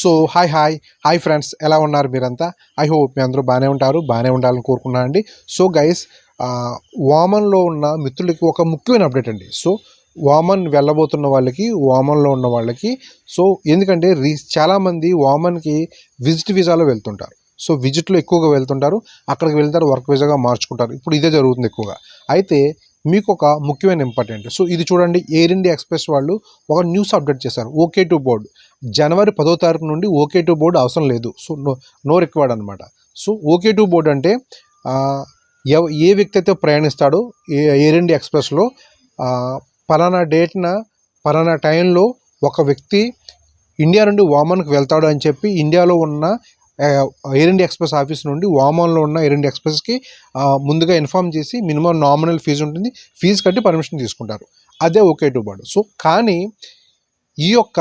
So hi hi hi friends ఎలా ఉన్నారు మీరంతా? ఐ హోప్ మీ అందరూ బాగానే ఉంటారు బాగానే ఉండాలని కోరుకున్నాను అండి సో గైస్ వామన్లో ఉన్న మిత్రులకి ఒక ముఖ్యమైన అప్డేట్ అండి. సో వామన్ వెళ్ళబోతున్న వాళ్ళకి వామన్లో ఉన్న వాళ్ళకి సో ఎందుకంటే రీ చాలామంది వామన్కి విజిట్ వీసాలో వెళ్తుంటారు. సో విజిట్లో ఎక్కువగా వెళ్తుంటారు అక్కడికి వెళ్తారు వర్క్ వీసాగా మార్చుకుంటారు. ఇప్పుడు ఇదే జరుగుతుంది ఎక్కువగా. అయితే మీకు ఒక ముఖ్యమైన ఇంపార్టెంట్. సో ఇది చూడండి ఎయిర్ ఇండియా ఎక్స్ప్రెస్ వాళ్ళు ఒక న్యూస్ అప్డేట్ చేశారు. Okay to board. జనవరి పదో తారీఖు నుండి ఓకే టు బోర్డు అవసరం లేదు. సో నో నో రిక్వైర్డ్ అనమాట సో ఓకే టు బోర్డు అంటే ఎవ- ఏ వ్యక్తి అయితే ప్రయాణిస్తాడో ఏ ఎయిర్ ఇండియా ఎక్స్ప్రెస్లో పలానా డేట్న పలానా టైంలో ఒక వ్యక్తి ఇండియా నుండి వామన్కి వెళ్తాడు అని చెప్పి ఇండియాలో ఉన్న ఎయిర్ ఇండియా ఎక్స్ప్రెస్ ఆఫీస్ నుండి వామన్లో ఉన్న ఎయిర్ ఇండియా ఎక్స్ప్రెస్కి ముందుగా ఇన్ఫామ్ చేసి మినిమం నామినల్ ఫీజు ఉంటుంది. ఫీజు కట్టి పర్మిషన్ తీసుకుంటారు. అదే ఓకే టు బోర్డు. సో కానీ ఈ యొక్క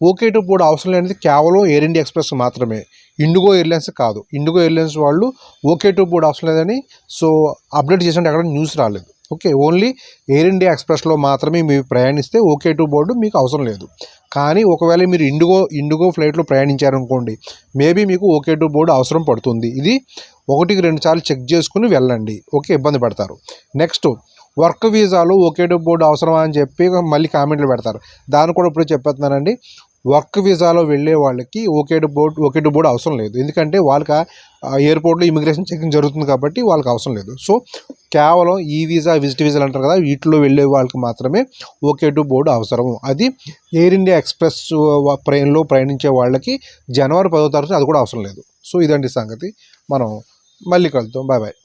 ఓకే టు బోర్డు అవసరం లేనిది కేవలం ఎయిర్ ఇండియా ఎక్స్ప్రెస్ మాత్రమే. ఇండిగో ఎయిర్లైన్స్ కాదు. ఇండిగో ఎయిర్లైన్స్ వాళ్ళు ఓకే టు బోర్డు అవసరం లేదని సో అప్డేట్ చేసినట్టు ఎక్కడ న్యూస్ రాలేదు. ఓకే ఓన్లీ ఎయిర్ ఇండియా ఎక్స్ప్రెస్లో మాత్రమే మీరు ప్రయాణిస్తే ఓకే టు బోర్డు మీకు అవసరం లేదు. కానీ ఒకవేళ మీరు ఇండిగో ఇండిగో ఫ్లైట్లో ప్రయాణించారనుకోండి మేబీ మీకు ఓకే టు బోర్డు అవసరం పడుతుంది. ఇది ఒకటికి రెండు సార్లు చెక్ చేసుకుని వెళ్ళండి. ఓకే ఇబ్బంది పడతారు. నెక్స్ట్ వర్క్ వీసాలో ఓకే టు బోర్డు అవసరమా అని చెప్పి మళ్ళీ కామెంట్లు పెడతారు. దాన్ని కూడా ఇప్పుడు చెప్పేస్తున్నానండి. వర్క్ వీసాలో వెళ్ళే వాళ్ళకి ఒకేటు బోర్డు ఒకేటు బోర్డు అవసరం లేదు. ఎందుకంటే వాళ్ళకి ఎయిర్పోర్ట్లో ఇమిగ్రేషన్ చెకింగ్ జరుగుతుంది కాబట్టి వాళ్ళకి అవసరం లేదు. సో కేవలం ఈ వీసా విజిట్ వీసాలు అంటారు కదా వీటిలో వెళ్ళే వాళ్ళకి మాత్రమే ఓకే టు బోర్డు అవసరం. అది ఎయిర్ ఇండియా ఎక్స్ప్రెస్ ట్రైన్లో ప్రయాణించే వాళ్ళకి జనవరి పదో తారీఖు అది కూడా అవసరం లేదు. సో ఇదండి సంగతి. మనం మళ్ళీ కలుద్దాం. Bye bye.